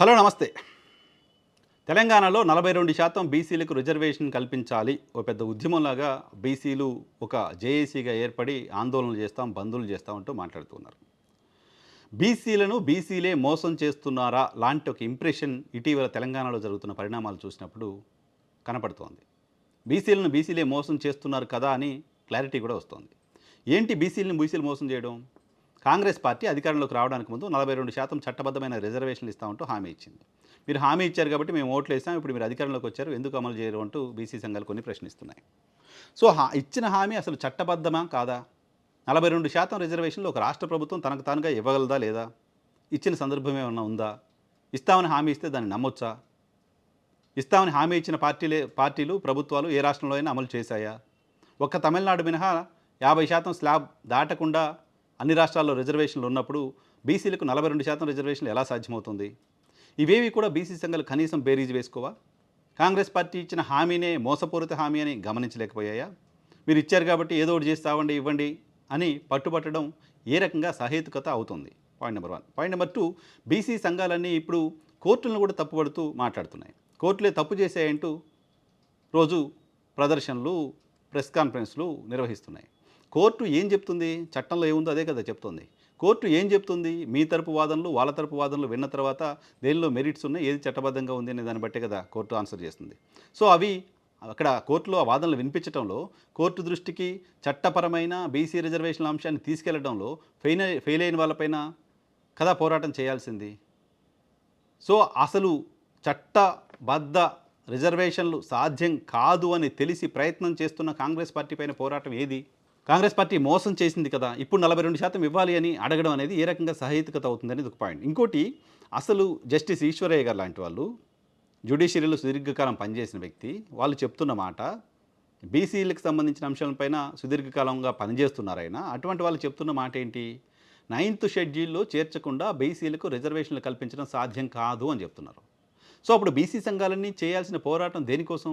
Hello నమస్తే. తెలంగాణలో నలభై రెండు శాతం బీసీలకు రిజర్వేషన్ కల్పించాలి. ఓ పెద్ద ఉద్యమంలాగా బీసీలు ఒక జేఏసీగా ఏర్పడి ఆందోళనలు చేస్తాం బంధువులు చేస్తాం అంటూ మాట్లాడుతున్నారు. బీసీలను బీసీలే మోసం చేస్తున్నారా? లాంటి ఒక ఇంప్రెషన్ ఇటీవల తెలంగాణలో జరుగుతున్న పరిణామాలు చూసినప్పుడు కనపడుతోంది. బీసీలను బీసీలే మోసం చేస్తున్నారు కదా అని క్లారిటీ కూడా వస్తోంది. ఏంటి బీసీలను బీసీలు మోసం చేయడం? కాంగ్రెస్ పార్టీ అధికారంలోకి రావడానికి ముందు నలభై రెండు శాతం చట్టబద్ధమైన రిజర్వేషన్లు ఇస్తామంటూ హామీ ఇచ్చింది. మీరు హామీ ఇచ్చారు కాబట్టి మేము ఓట్లు వేసాం ఇప్పుడు మీరు అధికారంలోకి వచ్చారు ఎందుకు అమలు చేయరు అంటూ బీసీ సంఘాలు కొన్ని ప్రశ్నిస్తున్నాయి. సో హా ఇచ్చిన హామీ అసలు చట్టబద్ధమా కాదా? నలభై రెండు శాతం రిజర్వేషన్లు ఒక రాష్ట్ర ప్రభుత్వం తనకు తానుగా ఇవ్వగలదా లేదా? ఇచ్చిన సందర్భం ఏమైనా ఉందా? ఇస్తామని హామీ ఇస్తే దాన్ని నమ్మొచ్చా? ఇస్తామని హామీ ఇచ్చిన పార్టీలే పార్టీలు ప్రభుత్వాలు ఏ రాష్ట్రంలో అయినా అమలు చేశాయా? ఒక్క తమిళనాడు మినహా యాభై శాతం స్లాబ్ దాటకుండా అన్ని రాష్ట్రాల్లో రిజర్వేషన్లు ఉన్నప్పుడు బీసీలకు నలభై రెండు శాతం రిజర్వేషన్లు ఎలా సాధ్యమవుతుంది? ఇవేవి కూడా బీసీ సంఘాలు కనీసం బేరీజ్ వేసుకోవా? కాంగ్రెస్ పార్టీ ఇచ్చిన హామీనే మోసపూరిత హామీ అని గమనించలేకపోయాయా? మీరు ఇచ్చారు కాబట్టి ఏదో ఒకటి చేసి తావండి ఇవ్వండి అని పట్టుబట్టడం ఏ రకంగా సహేతుకత అవుతుంది? Point number one point number two BC సంఘాలన్నీ ఇప్పుడు కోర్టులను కూడా తప్పుపడుతూ మాట్లాడుతున్నాయి. కోర్టులే తప్పు చేశాయంటూ రోజు ప్రదర్శనలు ప్రెస్ కాన్ఫరెన్స్లు నిర్వహిస్తున్నాయి. కోర్టు ఏం చెప్తుంది? చట్టంలో ఏముందో అదే కదా చెప్తుంది. కోర్టు ఏం చెప్తుంది? మీ తరపు వాదనలు వాళ్ళ తరపు వాదనలు విన్న తర్వాత దేనిలో మెరిట్స్ ఉన్నాయి ఏది చట్టబద్ధంగా ఉంది అనే దాన్ని బట్టే కదా కోర్టు ఆన్సర్ చేస్తుంది. సో అవి అక్కడ కోర్టులో ఆ వాదనలు వినిపించడంలో కోర్టు దృష్టికి చట్టపరమైన బీసీ రిజర్వేషన్ల అంశాన్ని తీసుకెళ్ళడంలో ఫెయిల్ ఫెయిల్ అయిన వాళ్ళపైన కదా పోరాటం చేయాల్సింది? సో అసలు చట్టబద్ధ రిజర్వేషన్లు సాధ్యం కాదు అని తెలిసి ప్రయత్నం చేస్తున్న కాంగ్రెస్ పార్టీ పైన పోరాటం ఏది? కాంగ్రెస్ పార్టీ మోసం చేసింది కదా ఇప్పుడు నలభై రెండు శాతం ఇవ్వాలి అని అడగడం అనేది ఏ రకంగా సహేతుకత అవుతుంది అనేది ఒక పాయింట్. ఇంకోటి అసలు జస్టిస్ ఈశ్వరయ్య గారు లాంటి వాళ్ళు జ్యుడిషియరీలో సుదీర్ఘకాలం పనిచేసిన వ్యక్తి వాళ్ళు చెప్తున్న మాట బీసీలకు సంబంధించిన అంశాలపైన సుదీర్ఘకాలంగా పనిచేస్తున్నారు ఆయన అటువంటి వాళ్ళు చెప్తున్న మాట ఏంటి? నైన్త్ షెడ్యూల్లో చేర్చకుండా బీసీలకు రిజర్వేషన్లు కల్పించడం సాధ్యం కాదు అని చెప్తున్నారు. సో అప్పుడు బీసీ సంఘాలన్నీ చేయాల్సిన పోరాటం దేనికోసం?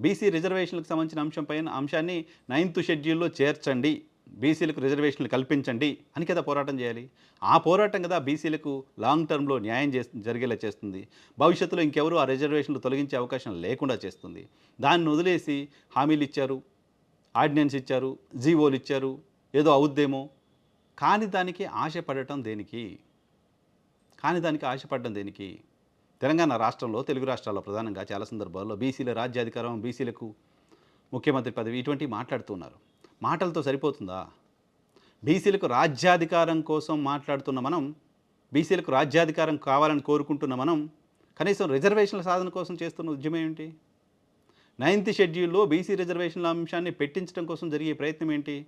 బీసీ రిజర్వేషన్లకు సంబంధించిన అంశంపై అంశాన్ని నైన్త్ షెడ్యూల్లో చేర్చండి. బీసీలకు రిజర్వేషన్లు కల్పించండి అని కదా పోరాటం చేయాలి. ఆ పోరాటం కదా బీసీలకు లాంగ్ టర్మ్లో న్యాయం చే జరిగేలా చేస్తుంది. భవిష్యత్తులో ఇంకెవరు ఆ రిజర్వేషన్లు తొలగించే అవకాశం లేకుండా చేస్తుంది. దాన్ని వదిలేసి హామీలు ఇచ్చారు ఆర్డినెన్స్ ఇచ్చారు జీవోలు ఇచ్చారు ఏదో అవుద్దేమో. కానీ దానికి ఆశపడటం దేనికి? కానీ దానికి ఆశపడడం దేనికి? తెలంగాణ రాష్ట్రంలో తెలుగు రాష్ట్రాల్లో ప్రధానంగా చాలా సందర్భాల్లో బీసీల రాజ్యాధికారం బీసీలకు ముఖ్యమంత్రి పదవి ఇటువంటివి మాట్లాడుతున్నారు. మాటలతో సరిపోతుందా? బీసీలకు రాజ్యాధికారం కోసం మాట్లాడుతున్న మనం బీసీలకు రాజ్యాధికారం కావాలని కోరుకుంటున్న మనం కనీసం రిజర్వేషన్ల సాధన కోసం చేస్తున్న ఉద్యమం ఏమిటి నైన్త్ షెడ్యూల్లో బీసీ రిజర్వేషన్ల అంశాన్ని పెట్టించడం కోసం జరిగే ప్రయత్నం ఏంటి?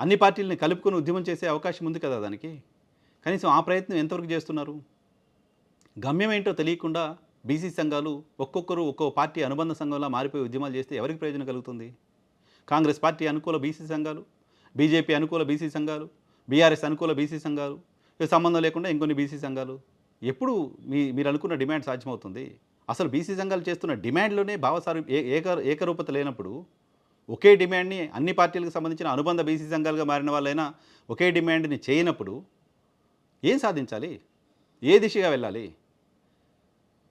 అన్ని పార్టీలని కలుపుకొని ఉద్యమం చేసే అవకాశం ఉంది కదా దానికి? కనీసం ఆ ప్రయత్నం ఎంతవరకు చేస్తున్నారు? గమ్యం ఏంటో తెలియకుండా బీసీ సంఘాలు ఒక్కొక్కరు ఒక్కో పార్టీ అనుబంధ సంఘంలా మారిపోయి ఉద్యమాలు చేస్తే ఎవరికి ప్రయోజనం కలుగుతుంది? కాంగ్రెస్ పార్టీ అనుకూల బీసీ సంఘాలు బీజేపీ అనుకూల బీసీ సంఘాలు బీఆర్ఎస్ అనుకూల బీసీ సంఘాలు సంబంధం లేకుండా ఇంకొన్ని బీసీ సంఘాలు? ఎప్పుడు మీ మీరు అనుకున్న డిమాండ్ సాధ్యమవుతుంది? అసలు బీసీ సంఘాలు చేస్తున్న డిమాండ్లోనే భావసారు ఏ ఏక ఏకరూపత లేనప్పుడు ఒకే డిమాండ్ని అన్ని పార్టీలకు సంబంధించిన అనుబంధ బీసీ సంఘాలుగా మారిన వాళ్ళైనా ఒకే డిమాండ్ని చేయనప్పుడు ఏం సాధించాలి? ఏ దిశగా వెళ్ళాలి?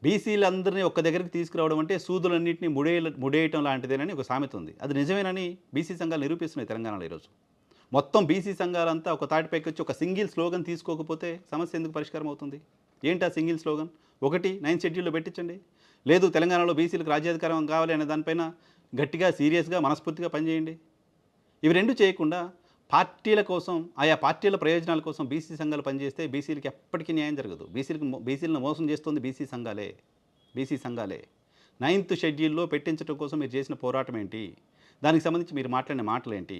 బీసీలందరినీ ఒక్క దగ్గరికి తీసుకురావడం అంటే సూదులన్నింటినీ ముడే ముడేయటం లాంటిదేనని ఒక సామెత ఉంది. అది నిజమేనని బీసీ సంఘాలు నిరూపిస్తున్నాయి తెలంగాణలో ఈరోజు. మొత్తం బీసీ సంఘాలంతా ఒక తాటిపైకి వచ్చి ఒక సింగిల్ స్లోగన్ తీసుకోకపోతే సమస్య ఎందుకు పరిష్కారం అవుతుంది? ఏంటి ఆ సింగిల్ స్లోగన్? ఒకటి నైన్ షెడ్యూల్లో పెట్టించండి. లేదు తెలంగాణలో బీసీలకు రాజ్యాధికారం కావాలి అనే దానిపైన గట్టిగా సీరియస్గా మనస్ఫూర్తిగా పనిచేయండి. ఇవి రెండు చేయకుండా పార్టీల కోసం ఆయా పార్టీల ప్రయోజనాల కోసం బీసీ సంఘాలు పనిచేస్తే బీసీలకి ఎప్పటికీ న్యాయం జరగదు. బీసీలకు బీసీలను మోసం చేస్తుంది బీసీ సంఘాలే. బీసీ సంఘాలే. నైన్త్ షెడ్యూల్లో పెట్టించడం కోసం మీరు చేసిన పోరాటం ఏంటి? దానికి సంబంధించి మీరు మాట్లాడిన మాటలు ఏంటి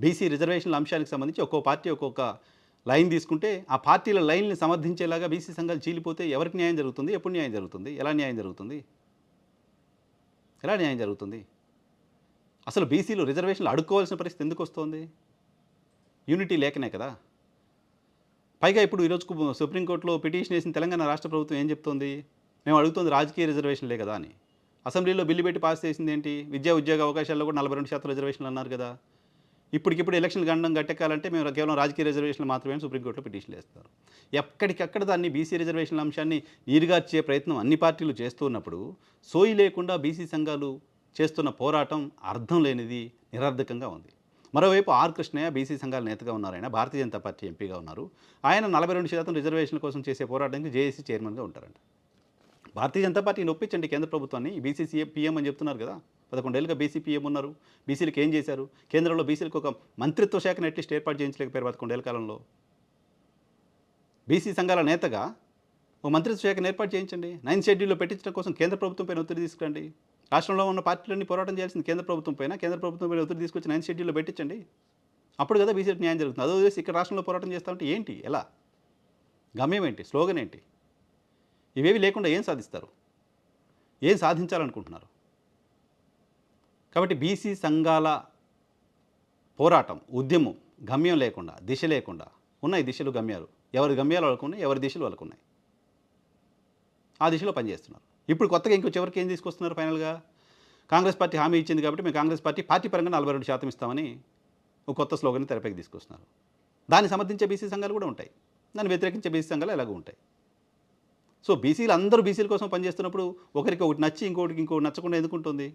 బీసీ రిజర్వేషన్ల అంశానికి సంబంధించి ఒక్కో పార్టీ ఒక్కొక్క లైన్ తీసుకుంటే ఆ పార్టీల లైన్ని సమర్థించేలాగా బీసీ సంఘాలు చీలిపోతే ఎవరికి న్యాయం జరుగుతుంది? ఎప్పుడు న్యాయం జరుగుతుంది? ఎలా న్యాయం జరుగుతుంది? ఎలా న్యాయం జరుగుతుంది? అసలు బీసీలు రిజర్వేషన్లు అడుక్కోవాల్సిన పరిస్థితి ఎందుకు వస్తుంది? యూనిటీ లేకనే కదా. పైగా ఇప్పుడు ఈరోజు సుప్రీంకోర్టులో పిటిషన్ వేసిన తెలంగాణ రాష్ట్ర ప్రభుత్వం ఏం చెప్తోంది? మేము అడుగుతుంది రాజకీయ రిజర్వేషన్లే కదా అని. అసెంబ్లీలో బిల్లు పెట్టి పాస్ చేసింది ఏంటి? విద్యా ఉద్యోగ అవకాశాల్లో కూడా నలభై రెండు శాతం రిజర్వేషన్లు అన్నారు కదా. ఇప్పటికిప్పుడు ఎలక్షన్ గండం గట్టెక్కాలంటే మేము కేవలం రాజకీయ రిజర్వేషన్లు మాత్రమే సుప్రీంకోర్టులో పిటిషన్లు వేస్తారు. ఎక్కడికక్కడ దాన్ని బీసీ రిజర్వేషన్ల అంశాన్ని నీరుగార్చే ప్రయత్నం అన్ని పార్టీలు చేస్తూ ఉన్నప్పుడు సోయి లేకుండా బీసీ సంఘాలు చేస్తున్న పోరాటం అర్థం లేనిది నిరర్ధకంగా ఉంది. మరోవైపు ఆర్ కృష్ణయ్య బీసీ సంఘాల నేతగా ఉన్నారు ఆయన. భారతీయ జనతా పార్టీ ఎంపీగా ఉన్నారు. ఆయన నలభై రెండు శాతం రిజర్వేషన్ల కోసం చేసే పోరాటానికి జేఏసీ చైర్మన్గా ఉంటారంట. భారతీయ జనతా పార్టీని ఒప్పించండి కేంద్ర ప్రభుత్వాన్ని. బీసీసీ పీఎం అని చెప్తున్నారు కదా. పదకొండేళ్ళుగా బీసీ పీఎం ఉన్నారు. బీసీలకు ఏం చేశారు? కేంద్రంలో బీసీలకు ఒక మంత్రిత్వ శాఖను అట్లీస్ట్ ఏర్పాటు చేయించలేకపోయారు పదకొండేళ్ళ కాలంలో. బీసీ సంఘాల నేతగా ఓ మంత్రిత్వ శాఖను ఏర్పాటు చేయించండి. నైన్ షెడ్యూల్లో పెట్టించడం కోసం కేంద్ర ప్రభుత్వం పైన ఒత్తిడి తీసుకురండి. రాష్ట్రంలో ఉన్న పార్టీలన్నీ పోరాటం చేయాల్సింది కేంద్ర ప్రభుత్వం పైన. కేంద్ర ప్రభుత్వం పైన ఒత్తిడి తీసుకొచ్చి నైన్ షెడ్యూల్లో పెట్టించండి. అప్పుడు కదా బీసీలకు న్యాయం జరుగుతుంది. అదో చేసి ఇక్కడ రాష్ట్రంలో పోరాటం చేస్తామంటే ఏంటి? ఎలా? గమ్యం ఏంటి? స్లోగన్ ఏంటి? ఇవేవి లేకుండా ఏం సాధిస్తారు? ఏం సాధించాలనుకుంటున్నారు? కాబట్టి బీసీ సంఘాల పోరాటం ఉద్యమం గమ్యం లేకుండా దిశ లేకుండా ఉన్నాయి దిశలు గమ్యాలు. ఎవరి గమ్యాలు వాళ్ళకున్నాయి ఎవరి దిశలు వాళ్ళకున్నాయి. ఆ దిశలో పనిచేస్తున్నారు. ఇప్పుడు కొత్తగా ఇంకో చివరికి ఏం తీసుకొస్తున్నారు ఫైనల్గా? కాంగ్రెస్ పార్టీ హామీ ఇచ్చింది కాబట్టి మేము కాంగ్రెస్ పార్టీ పార్టీ పరంగా నలభై రెండు శాతం ఇస్తామని ఒక కొత్త స్లోగన్ తెరపైకి తీసుకొస్తున్నారు. దాన్ని సమర్థించే బీసీ సంఘాలు కూడా ఉంటాయి. దాన్ని వ్యతిరేకించే బీసీ సంఘాలు ఎలాగో ఉంటాయి. సో బీసీలు అందరూ బీసీల కోసం పనిచేస్తున్నప్పుడు ఒకరికి ఒకటి నచ్చి ఇంకోటికి ఇంకోటి నచ్చకుండా ఎందుకు ఉంటుంది?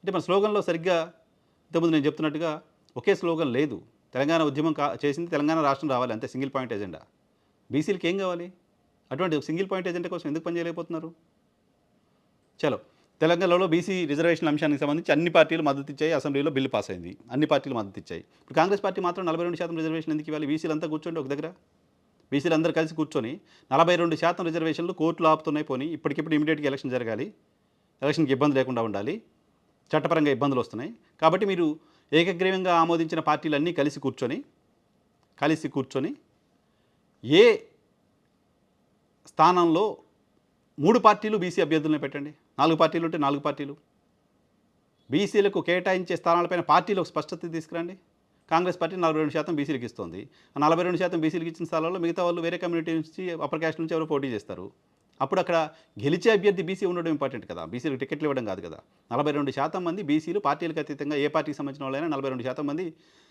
అంటే మన స్లోగన్లో సరిగ్గా ఇంతకుముందు నేను చెప్తున్నట్టుగా ఒకే స్లోగన్ లేదు. తెలంగాణ ఉద్యమం కా చేసింది తెలంగాణ రాష్ట్రం రావాలి. అంతే సింగిల్ పాయింట్ ఎజెండా. బీసీలకి ఏం కావాలి? అటువంటి సింగిల్ పాయింట్ ఎజెండా కోసం ఎందుకు పనిచేయలేకపోతున్నారు? చలో. తెలంగాణలో బీసీ రిజర్వేషన్ అంశానికి సంబంధించి అన్ని పార్టీలు మద్దతు ఇచ్చాయి. అసెంబ్లీలో బిల్లు పాస్ అయింది. అన్ని పార్టీలు మద్దతు ఇచ్చాయి. ఇప్పుడు కాంగ్రెస్ పార్టీ మాత్రం నలభై రెండు శాతం రిజర్వేషన్ ఎందుకు ఇవ్వాలి? బీసీలంతా కూర్చోండి ఒక దగ్గర. బీసీలు అందరూ కలిసి కూర్చొని నలభై రెండు శాతం రిజర్వేషన్లు కోర్టులు ఆపుతున్నాయి పోనీ. ఇప్పటికిప్పుడు ఇమీడియట్గా ఎలక్షన్ జరగాలి. ఎలక్షన్కి ఇబ్బంది లేకుండా ఉండాలి. చట్టపరంగా ఇబ్బందులు వస్తున్నాయి. కాబట్టి మీరు ఏకగ్రీవంగా ఆమోదించిన పార్టీలన్నీ కలిసి కూర్చొని కలిసి కూర్చొని ఏ స్థానంలో మూడు పార్టీలు బీసీ అభ్యర్థులను పెట్టండి. నాలుగు పార్టీలు ఉంటే నాలుగు పార్టీలు. బీసీలకు కేటాయించే స్థానాలపైన పార్టీలు ఒక స్పష్టత తీసుకురండి. కాంగ్రెస్ పార్టీ నలభై రెండు శాతం బీసీలకు ఇస్తుంది. ఆ నలభై రెండు శాతం బీసీలకు ఇచ్చిన స్థానాల్లో మిగతా వాళ్ళు వేరే కమ్యూనిటీ నుంచి అప్పర్ క్యాస్ట్ నుంచి ఎవరు పోటీ చేస్తారు. అప్పుడు అక్కడ గెలిచే అభ్యర్థి బీసీ ఉండడం ఇంపార్టెంట్ కదా. బీసీలకు టికెట్లు ఇవ్వడం కాదు కదా. నలభై రెండు శాతం మంది బీసీలు పార్టీలకు అతీతంగా ఏ పార్టీకి సంబంధించిన వాళ్ళైనా నలభై రెండు శాతం మంది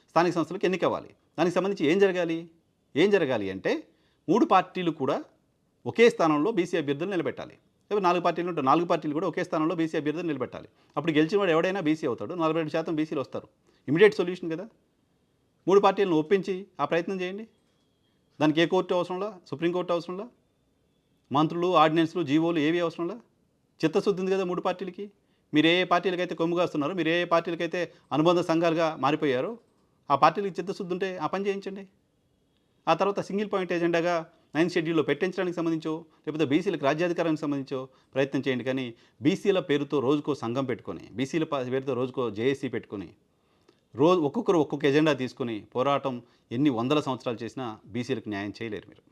స్థానిక సంస్థలకు ఎన్నికవ్వాలి. దానికి సంబంధించి ఏం జరగాలి? ఏం జరగాలి అంటే మూడు పార్టీలు కూడా ఒకే స్థానంలో బీసీ అభ్యర్థులు నిలబెట్టాలి. లేకపోతే నాలుగు పార్టీలు ఉంటే నాలుగు పార్టీలు కూడా ఒకే స్థానంలో బీసీ అభ్యర్థిని నిలబెట్టాలి. అప్పుడు గెలిచిన వాడు ఎవడైనా బీసీ అవుతాడు. నలభై రెండు శాతం బీసీలు వస్తారు. ఇమీడియట్ సొల్యూషన్ కదా. మూడు పార్టీలను ఒప్పించి ఆ ప్రయత్నం చేయండి. దానికి ఏ కోర్టు అవసరంలా? సుప్రీంకోర్టు అవసరంలా? మంత్రులు ఆర్డినెన్స్లు జీవోలు ఏవి అవసరంలా? చిత్తశుద్ధి ఉంది కదా మూడు పార్టీలకి. మీరు ఏ ఏ పార్టీలకైతే కొమ్ముగాస్తున్నారో మీరు ఏ ఏ పార్టీలకైతే అనుబంధ సంఘాలుగా మారిపోయారో ఆ పార్టీలకి చిత్తశుద్ధి ఉంటే ఆ పని చేయించండి. ఆ తర్వాత సింగిల్ పాయింట్ ఎజెండాగా నైన్ షెడ్యూల్లో పెట్టించడానికి సంబంధించో లేకపోతే బీసీలకు రాజ్యాధికారానికి సంబంధించో ప్రయత్నం చేయండి. కానీ బీసీల పేరుతో రోజుకో సంఘం పెట్టుకొని బీసీల పేరుతో రోజుకో జేఏసీ పెట్టుకొని రోజు ఒక్కొక్కరు ఒక్కొక్క ఎజెండా తీసుకొని పోరాటం ఎన్ని వందల సంవత్సరాలు చేసినా బీసీలకు న్యాయం చేయలేరు మీరు.